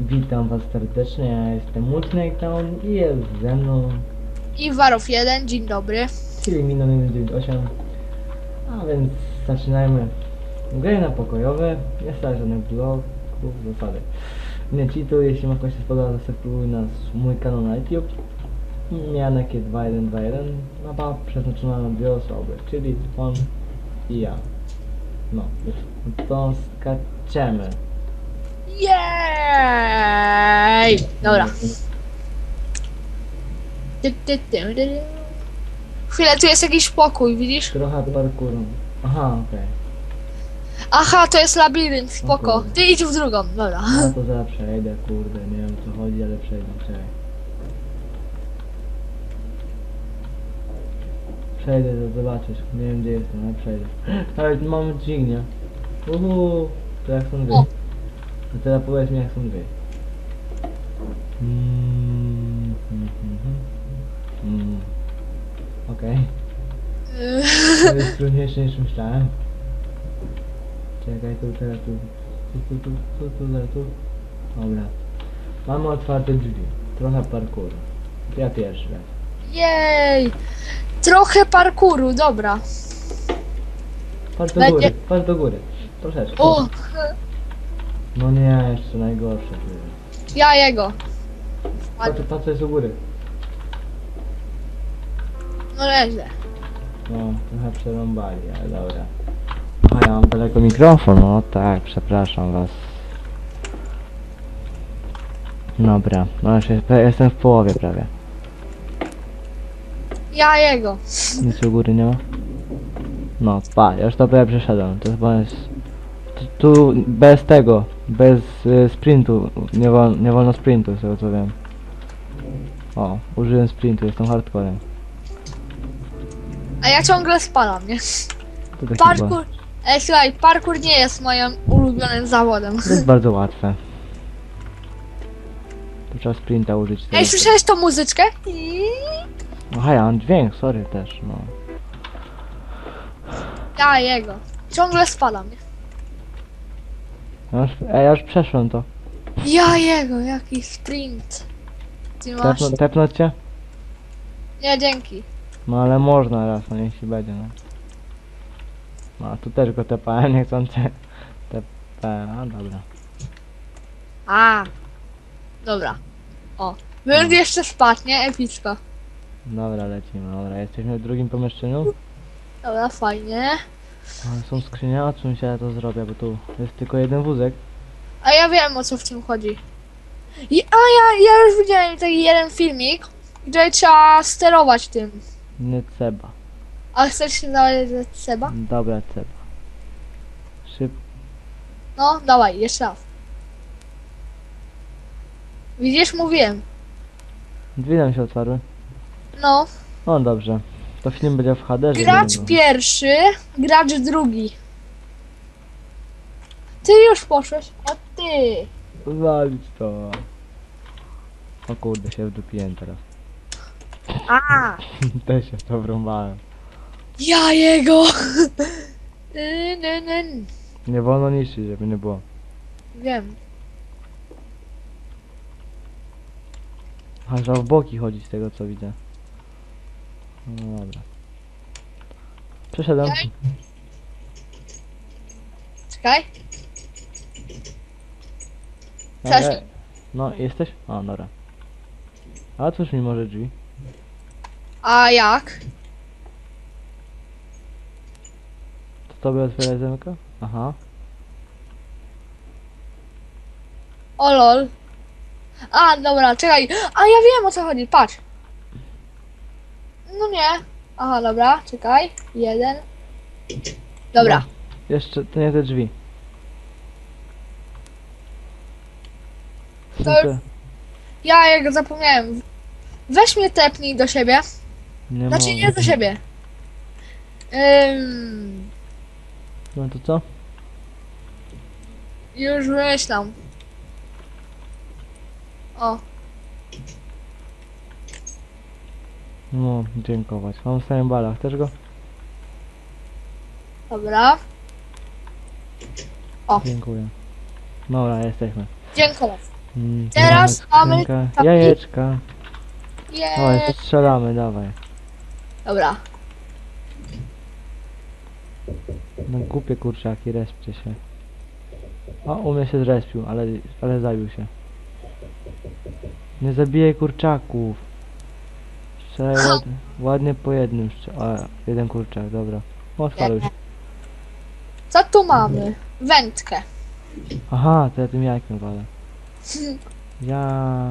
Witam was serdecznie, ja jestem Multinek Town i jest ze mną I Warow 1, dzień dobry. czyli Minon 198 A więc zaczynajmy. Grę na pokojowe, nie stać żadnych bloków, zasady. Nie cheatuj, jeśli masz kogoś się spodoba, to subskrybuj nas mój kanał na YouTube. Mianek 2121 Mapa przeznaczona na dwie osoby, czyli on i ja. No, to skaczemy Jej! Dobra. Ty, ty, ty, ty, ty. Chwilę, tu jest jakiś pokój, widzisz? Trochę parkouru Aha, okej Aha, to jest labirynt, spoko. Ty idź w drugą, dobra. No to zaraz przejdę, kurde, nie wiem o co chodzi, ale przejdę, czekaj. Przejdę, to zobaczysz, nie wiem gdzie jestem, ale przejdę. Ale mam dźwignię. Uhu, to jak są wy? A teraz powiedz mi jak są wy. Mm, mm, mm, mm. Mm. Okej, to jest trudniejsze niż myślałem. Czekaj, tu, teraz tu. Tu, tu, tu, tu, tu, tu, tu. Dobra. Mamy otwarte drzwi. Trochę parkouru. Ja pierwszy raz. Jej! Trochę parkuru, dobra. Patrz do Będzie- góry, patrz do góry. Troszeczkę. O, No nie, jeszcze najgorsze. jest. ja jego. Patrz, patrz co jest u góry. No nieźle. No, trochę przerąbali, ale dobra. A ja mam daleko mikrofon, no tak, przepraszam was. Dobra, no już jest, jestem w połowie prawie. Ja jego. Nic u góry nie ma? No, pa, ja już to prawie przeszedłem. To chyba jest... Tu, tu bez tego, bez y, sprintu, nie, wol, nie wolno sprintu, z tego co wiem. O, użyłem sprintu, jestem hardcorem. A ja ciągle spalam, nie? To Parkour. Ej, słuchaj, parkour nie jest moim ulubionym zawodem. To jest bardzo łatwe. Tu trzeba sprinta użyć. Ej, słyszałeś tą muzyczkę? Aha, ja mam dźwięk, sorry też, no. Ja jego. Ciągle spalam, nie? Ja już, ja już przeszłem to. Ja jego, jaki sprint. Ty masz. Tepnąć tepnąć cię? Nie, dzięki. No ale można raz, no jeśli będzie, no. No, a tu też go tepałem, niechcący. Tepałem, a dobra. A. Dobra. O. Będę jeszcze spać, nie? Epicko. Dobra, lecimy, dobra. Jesteśmy w drugim pomieszczeniu. Dobra, fajnie. Ale są skrzynia, o czym się ja to zrobię, bo tu jest tylko jeden wózek. A ja wiem o co w tym chodzi. I, a ja, ja już widziałem taki jeden filmik, gdzie trzeba sterować tym. Nie trzeba. A chcesz się dawać Seba? Dobra, trzeba. Szyb... No, dawaj, jeszcze raz. Widzisz, mówiłem. Drzwi nam się otwarły. No. No dobrze. To film będzie w HD, Gracz pierwszy, gracz drugi. Ty już poszłeś, a ty. Walić to. O kurde, się wdupiłem teraz. A, Też się to wrąbałem. ja jego. Ny. Nie wolno niszczyć, żeby nie było. Wiem. A trzeba w boki chodzić z tego co widzę. No dobra. Przeszedłem. Jaj. Czekaj. Przeszedł. E, No, jesteś? A, dobra. A otwórz mi może drzwi. A jak? To tobie otwieraj zamyka? Aha. O lol. A, dobra, czekaj. A ja wiem o co chodzi, patrz. No nie. Aha, dobra, czekaj. Jeden. Dobra. Jeszcze, to nie te drzwi. Są To- te- Ja jego zapomniałem. Weź mnie tepnij do siebie. Nie Znaczy mogę. nie do siebie. Ym, No to co? już wymyślam. O, No, dziękować. Mam w samym balach. Chcesz go? dobra. O. Dziękuję. Dobra, jesteśmy. Dziękuję. Mm, Teraz mamy skrzynkę. Jajeczka. Dawaj, Jej. strzelamy, dawaj. Dobra. No głupie kurczaki, respcie się. O, u mnie się zrespił, ale, ale zabił się. Nie zabijaj kurczaków. Strzelaj ład, ładnie po jednym strze- A, jeden kurczak, dobra. Odpalił się. Co tu mamy? Wędkę. Aha, to ja tym jajkiem walę. Ja...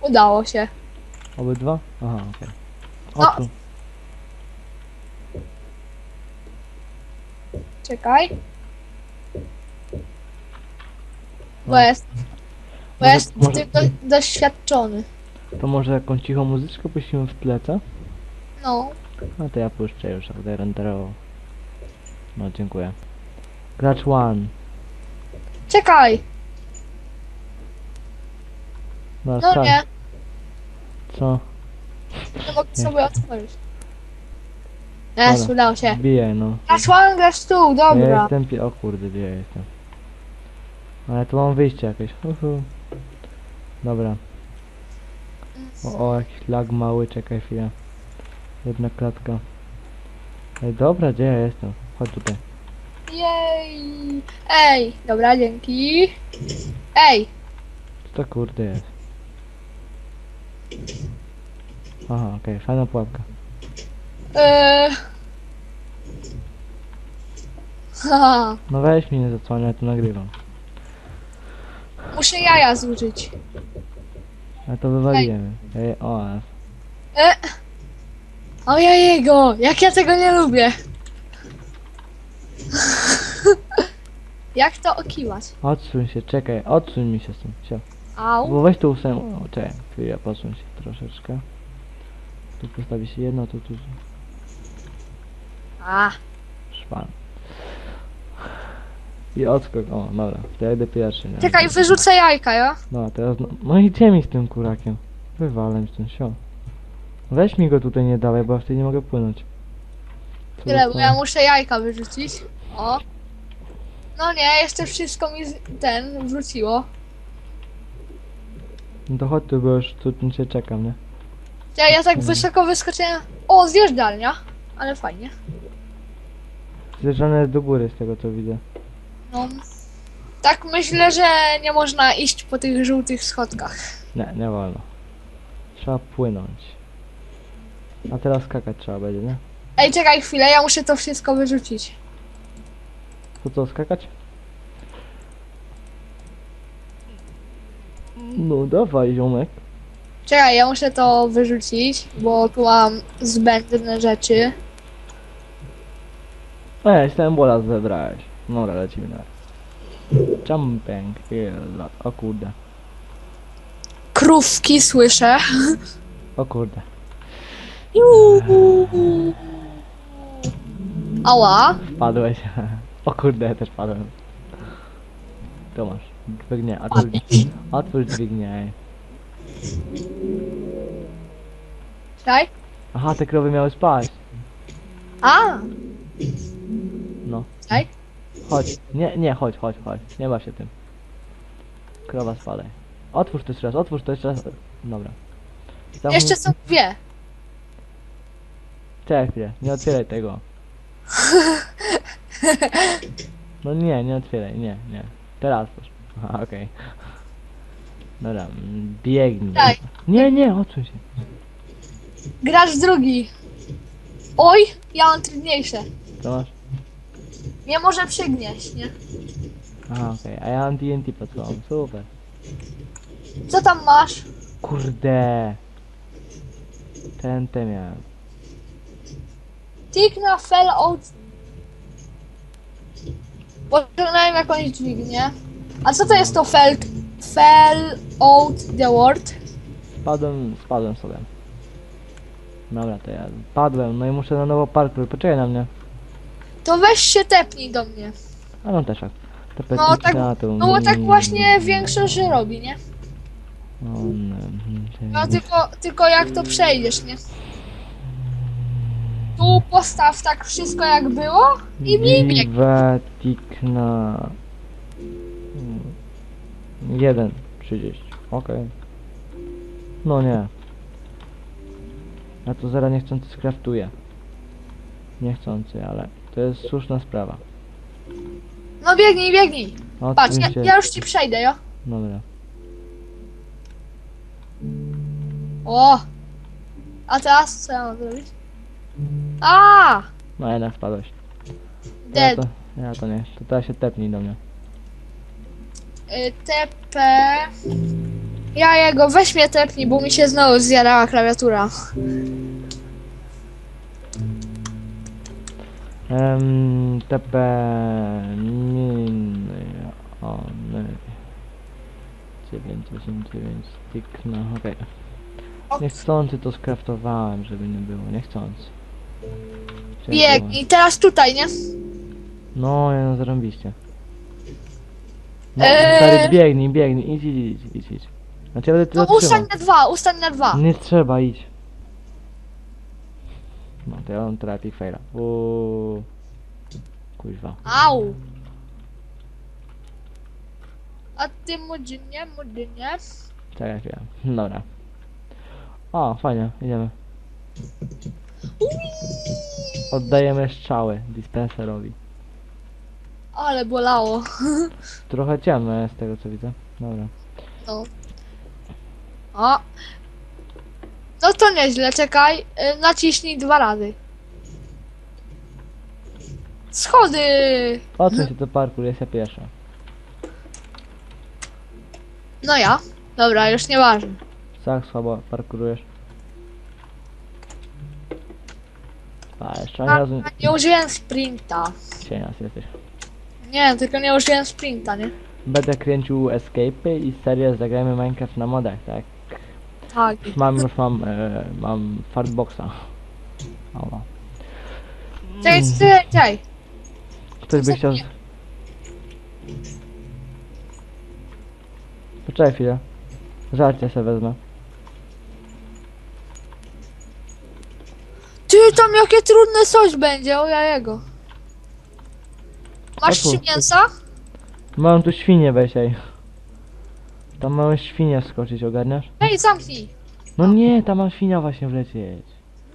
Udało się. Obydwa? Aha, okej. No. Oczu. Czekaj. Bo No. jest, bo Może- jest może- tym do, doświadczony. To może jakąś cichą muzyczkę puścimy w tle, co? No. No to ja puszczę już, jak będę renderował. No, dziękuję. Gracz one. Czekaj. No, No tak. nie. Co? Nie mogę sobie otworzyć. Jest, Dobra. udało się. Bije, no. Grasz one, grasz tu, Ja dobra. jestem pi- O kurde, gdzie ja jestem? Ale tu mam wyjście jakieś. Uhu. Dobra. O, o, jakiś lag mały, czekaj chwilę. Jedna klatka. Ej, dobra, gdzie ja jestem? Chodź tutaj. Jej. Ej, dobra, dzięki. Ej, Co to kurde jest? Aha, okej, fajna pułapka. Haha, No weź mnie nie zasłania, tu nagrywam. muszę jaja zużyć. Ale to wywaliłem. Ej, o, a- E. O ja jego, jak ja tego nie lubię. jak to okiwać? odsuń się, czekaj, odsuń mi się stąd. Sio. Au. Bo weź tu ósem. O, czekaj, chwilę, posuń się troszeczkę. Tu postawi się jedno, tu tu A, szpan. I odskok, o, dobra, to ja idę pierwszy, nie? czekaj, wyrzucę jajka, ja? No, teraz, no, no i gdzie mi z tym kurakiem? Wywalę mi stąd, sio. Weź mi go tutaj nie dawaj, bo ja wtedy nie mogę płynąć. Co Tyle, bo ja muszę jajka wyrzucić. O. No nie, jeszcze wszystko mi z... ten wróciło. No to chodź tu, bo już tu cię czekam, nie? Ja, ja tak wysoko wyskoczyłem. O, zjeżdżalnia. Ale fajnie. Zjeżdżane jest do góry z tego co widzę. No. Tak myślę, że nie można iść po tych żółtych schodkach. Nie, nie wolno. Trzeba płynąć. A teraz skakać trzeba będzie, nie? Ej, czekaj chwilę, ja muszę to wszystko wyrzucić. To co, skakać? No dawaj, ziomek. Czekaj, ja muszę to wyrzucić, bo tu mam zbędne rzeczy. Ej, ten bola zebrałeś. No, dobra, lecimy na. Jumping hill. O kurde. Krówki słyszę. O kurde. Juuu. Ała. Padłeś. O kurde, ja też padłem. Tomasz, dźwignię, otwórz, otwórz dźwignię. Czekaj. Aha, te krowy miały spać. A, No, czekaj. Chodź. Nie, nie, chodź, chodź, chodź. Nie baw się tym. Krowa spadaj. Otwórz to jeszcze raz, otwórz to jeszcze raz. Dobra. Zamknij- Jeszcze są dwie. Czekaj chwilę, nie otwieraj tego. No nie, nie otwieraj, nie, nie. Teraz proszę. Aha, okej. Dobra, mm, biegnij. Tak. Nie, nie, odsuń się. Gracz drugi. Oj, ja mam trudniejsze. Co masz? Nie może przygnieść, nie? Aha, okej, a ja mam pod sobą, super. Co tam masz? Kurde. TNT miałem. Tigna fell out. Pociągnąłem jakąś dźwignię. A co to jest to fell... Fell out the world? Spadłem, spadłem sobie. Dobra, to ja padłem, no i muszę na nowo parkour, poczekaj na mnie. To weź się tepnij do mnie. A no też tak. Te No tak, no bo tak właśnie większość robi, nie? No, mm, No tylko, tylko jak to przejdziesz, nie? Tu postaw tak wszystko jak było i bij bieg. Mm. Jeden, 30. Okej. No nie. Ja to zaraz niechcący skraftuję. Niechcący, ale to jest słuszna sprawa. No biegnij, biegnij. O, Patrz, tym ja, się- ja już ci przejdę, jo. Dobra. O! A teraz co ja mam zrobić? A! No jednak spadłeś. Ja Dead. to, ja to nie. To teraz się tepnij do mnie. Y, TP. Ja jego weź mnie tepnij, bo mi się znowu zjarała klawiatura. Miny one 989 stick no okej. Niechcący to skraftowałem, żeby nie było, niechcący. Było- Biegnij, teraz tutaj, nie? No, ja no zarąbiście. No, Eee. stary, biegnij, biegnij, idź, idź, idź, idź. Znaczy, ale ty No ustań na dwa, ustań na dwa. Nie trzeba, idź. No, to ja mam terapii faila. Uuu. Kuźwa. Au! A ty młodzinie, młodzinie. Czekaj chwilę. Dobra. O, fajnie, idziemy. Oddajemy strzały dispenserowi. Ale bolało. Trochę ciemno jest z tego co widzę. Dobra. No. O. No to nieźle, czekaj. Y, Naciśnij dwa razy. Schody! Odsuń się do parku, ja pierwsza. No ja. Dobra, już nieważne. Tak słabo parkurujesz. A, jeszcze ani A, razu nie użyłem sprinta. cienias jesteś. Nie, tylko nie użyłem sprinta, nie? Będę kręcił escape i serię zagrajmy Minecraft na modach, tak? Tak. Mam, już mam, e, mam fartboxa. Ała. Czekaj, czekaj, czekaj. Ktoś by chciał... z- Poczekaj chwilę. Żarcie sobie wezmę. Ty, tam jakie trudne coś będzie, o ja jego. Masz O trzy mięsa? Mam tu świnię, weź ej. Tam mam świnię wskoczyć, ogarniasz? Ej, zamknij. No nie, tam mam świnia właśnie wlecieć.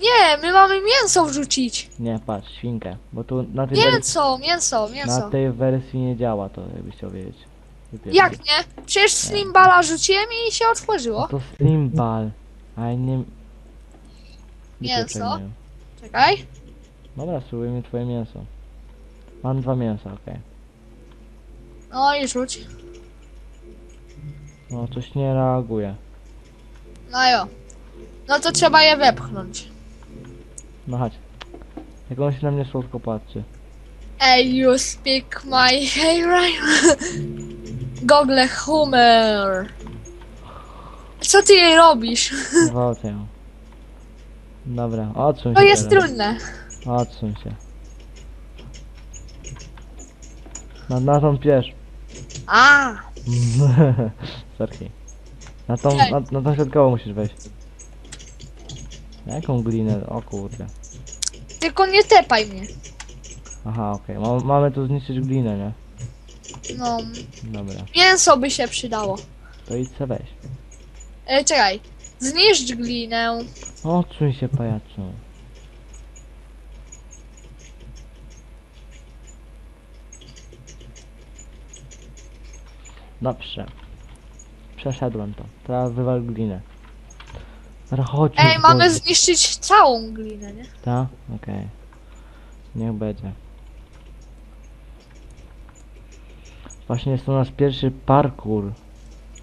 Nie, my mamy mięso wrzucić. Nie, patrz, świnkę. Bo tu na tej, wersji, Mięso, mięso, mięso. na tej wersji nie działa to, jakbyś chciał wiedzieć. Jak nie? Przecież slimbala rzuciłem i się No otworzyło. to slim ball. A ja nie... Mięso? Czekaj. Dobra, spróbujmy twoje mięso. Mam dwa mięsa, okej. No i rzuć. No, coś nie reaguje. No jo. No to trzeba je wepchnąć. No chodź. Jak on się na mnie słodko patrzy. Ej, you speak my hey right. Gogle humor. Co ty jej robisz? Gwałcę ją. Dobra, odsuń To się jest teraz. trudne. Odsuń się. Na, na tą pierz. A, Sorki. Na tą, na, na tą środkową musisz wejść. Jaką glinę? O kurde. tylko nie tepaj mnie. Aha, okej. Ma, mamy tu zniszczyć glinę, nie? No, Dobra. mięso by się przydało. To idź se weź. E, czekaj. Zniszcz glinę. Odsuń się, pajacu. Dobrze. Przeszedłem to. Teraz wywal glinę. Dobra, chodź. Ej, już, mamy zniszczyć całą glinę, nie? Ta? Okej. Niech będzie. Właśnie jest to nasz pierwszy parkour.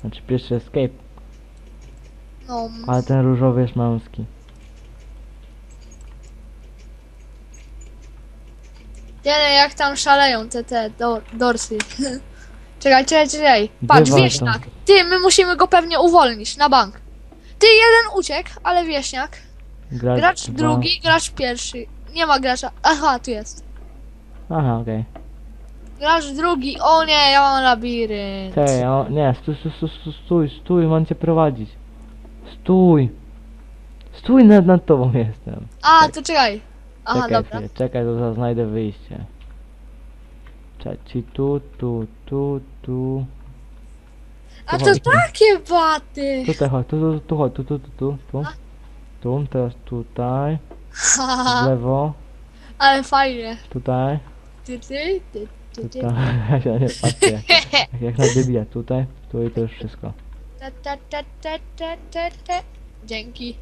Znaczy pierwszy escape, No. ale ten różowy jest męski. Nie, nie, jak tam szaleją te, te do, dorsy. czekaj, czekaj, czekaj. Patrz, Bywaj wieśniak. Ty, my musimy go pewnie uwolnić na bank. Ty, jeden uciekł, ale wieśniak. Gracz, Gracz dwa. drugi, gracz pierwszy. Nie ma gracza. Aha, tu jest. Aha, okej. Gracz drugi. O nie, ja mam labirynt. Czekaj, o, nie, stój, stój, stój, stój, stój, stój, mam cię prowadzić. Stój! Stój, nad, nad tobą jestem. A, to czekaj. Aha, czekaj, dobra. chwilę, czekaj, to znajdę wyjście. Ci tu, tu, tu, tu. A Tu to chodź. takie baty! Tutaj chodź, tu, tu, tu chodź, tu, tu, tu, tu, tu. Tu, teraz tutaj, w Haha, lewo, ale fajnie. tutaj, Ty, ty, ty, ty, ty. tutaj. Ja nie patrzę, jak, jak, na debila, tutaj, tu i to już wszystko. Ta, ta, ta, ta, ta, ta, ta. Dzięki.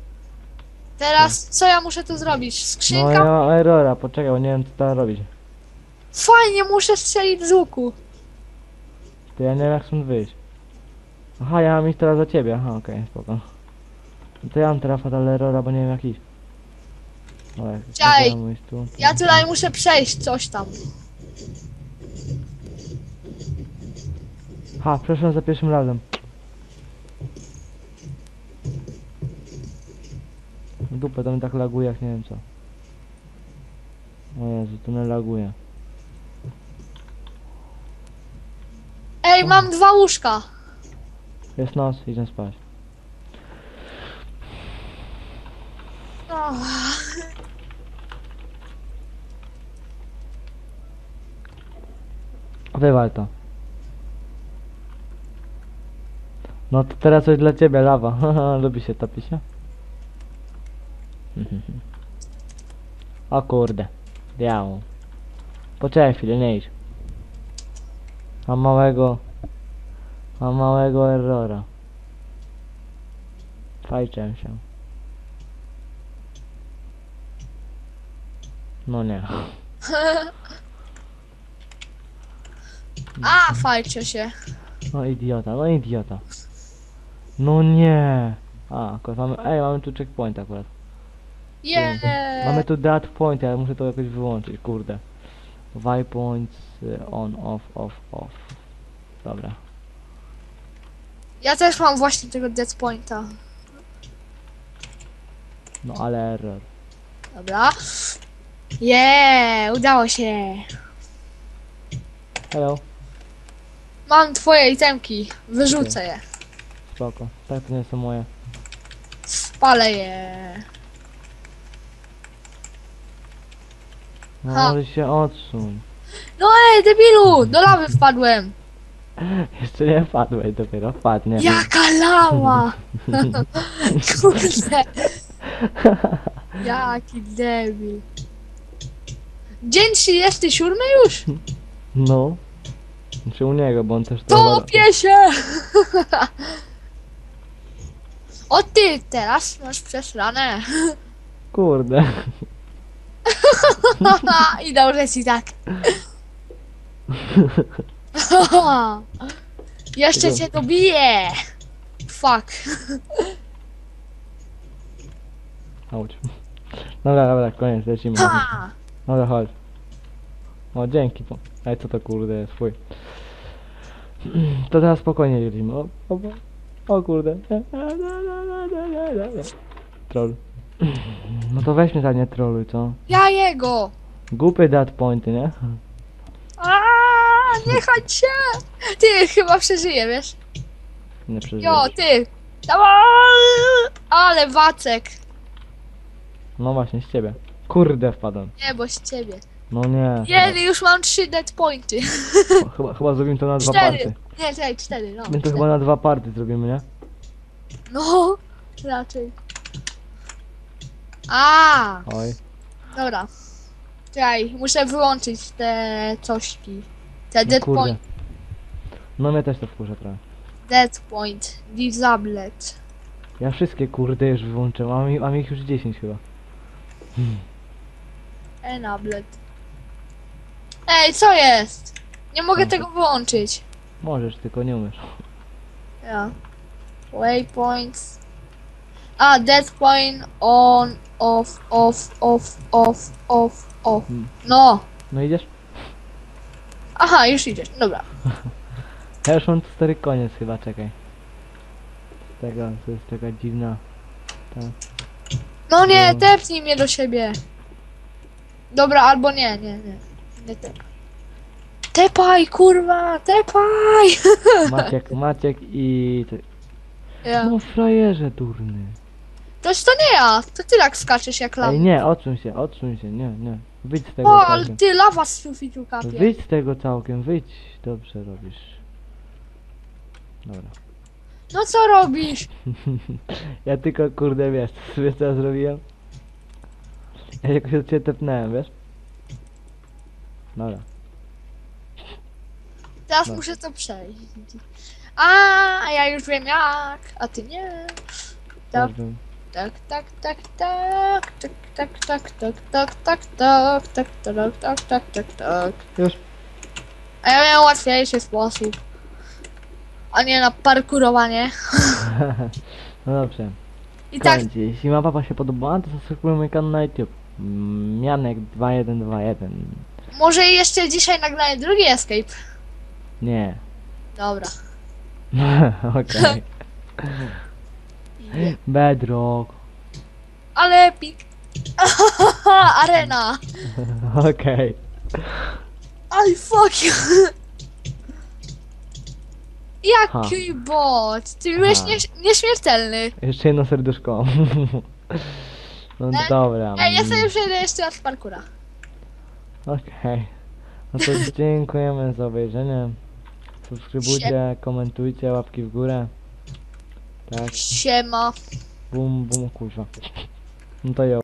Teraz co ja muszę tu zrobić? No Skrzynka? ja errora, poczekaj, bo nie wiem co teraz robić. Fajnie, muszę strzelić z łuku. To ja nie wiem jak stąd wyjść. Aha, ja mam iść teraz za ciebie, aha, okej, spoko. No To ja mam teraz fatal errora, bo nie wiem jak iść. O, jak Czaj, ja mam iść tu, tu, Ja tu. tutaj muszę przejść coś tam. Ha, przeszłem za pierwszym razem. Dupę, to mi tak laguje jak nie wiem co. O Jezu, to nie laguje. Ej, mam dwa łóżka. Jest noc, idziemy spać. O, Wywal to. No to teraz coś dla ciebie, lawa. Lubi się topić, nie? O kurde. Biało. Poczekaj chwilę, nie idź. Mam małego... Mam małego errora. Fajczę się. No nie. A, fajcie się. No idiota, no idiota. No nie. A, akurat mamy, ej, mamy tu checkpoint akurat. Yeah. Mamy tu that point, ale muszę to jakoś wyłączyć, kurde. Waypoints on, off, off, off. Dobra. Ja też mam właśnie tego dead pointa. No ale error. Dobra. Yeah, udało się. Hello, Mam twoje itemki. Wyrzucę je. spoko. Tak to nie są moje. Spalę je. No Ha. może się odsuń. No ej, debilu! Do lawy wpadłem. Jeszcze nie wpadłeś, dopiero wpadnie. Jaka lawa! Kurde. Jaki debil. Dzień 37 już? No. Czy u niego, bo on też to... Topię się! O ty, teraz masz przesrane. Kurde. I dobrze ci tak. Jeszcze cię dobiję. Fuck. Auć. Dobra, dobra, koniec, lecimy. Ha! Dobra, chodź. O, dzięki. po- Ej, co to kurde jest, fuj. To teraz spokojnie jedziemy. O, o, o kurde. Troll. No to weź mnie za nie troluj, co? Ja jego. Głupy dat pointy, nie? Aaaa, nie chodź się. Ty chyba przeżyje, wiesz? Nie przeżyję. Jo, ty. Dawaj! Ale wacek. No właśnie, z ciebie. Kurde wpadłem. Nie, bo z ciebie. No nie. Jedy, już mam trzy dead pointy. Chyba, chyba, chyba zrobimy to na dwa Cztery. party. Nie, czekaj, cztery, no. My to cztery. chyba na dwa party zrobimy, nie? No, raczej. A, Oj. dobra. Czekaj, muszę wyłączyć te cośki. Te No dead kurde. point, No mnie też to wkurza trochę. dead point, disabled. Ja wszystkie kurde już wyłączyłem, a mam, mam ich już 10 chyba. Enabled. Ej, co jest? Nie mogę No. tego wyłączyć. Możesz, tylko nie umiesz. Ja. Waypoints. A, dead point on, off, off, off, off, off, off. Hmm. No. No idziesz? Aha, już idziesz. Dobra. Ja już mam cztery koniec chyba, czekaj. Z tego, to jest taka dziwna. No nie, No. tepnij mnie do siebie. Dobra, albo nie, nie, nie. Nie tepaj. Tepaj, kurwa, tepaj! Maciek, Maciek i... ty- Ja. No frajerze durny. Toż to nie ja, to ty tak skaczesz jak Ej lawa. nie, odsuń się, odsuń się, nie, nie. Wyjdź z tego O, ale całkiem. ty lawa z sufitu kapie. Wyjdź z tego całkiem, wyjdź. Dobrze robisz. Dobra. No co robisz? Ja tylko kurde wiesz, wiesz co ja zrobiłem? Ja jakoś od ciebie tepnąłem, wiesz? Dobra. Teraz No. muszę to przejść. A, ja już wiem jak, a ty nie. Tak, Każdy- tak, tak, tak, tak, tak, tak, tak, tak, tak, tak, tak, tak, tak, tak, tak, tak, tak. Już. A ja miałem łatwiejszy sposób. A nie na parkurowanie. No dobrze. I tak, Kończy. Jeśli ma papa się podobała, to subskrybuj mój kanał na YouTube. Mm, Mianek 2121. może jeszcze dzisiaj nagramy drugi escape. Nie. Dobra. Okej. Bedrock. Ale pik. Arena. Okej. Aj, fuck you. Jaki bot? Ty byłeś Ha. nieś- nieśmiertelny. Jeszcze jedno serduszko. No E, dobra. Ej, ja sobie przejdę jeszcze raz parkura. Okej. No to dziękujemy za obejrzenie. Subskrybujcie, komentujcie, łapki w górę. Tak, Siema. bum, bum, kuźwa. No to jo.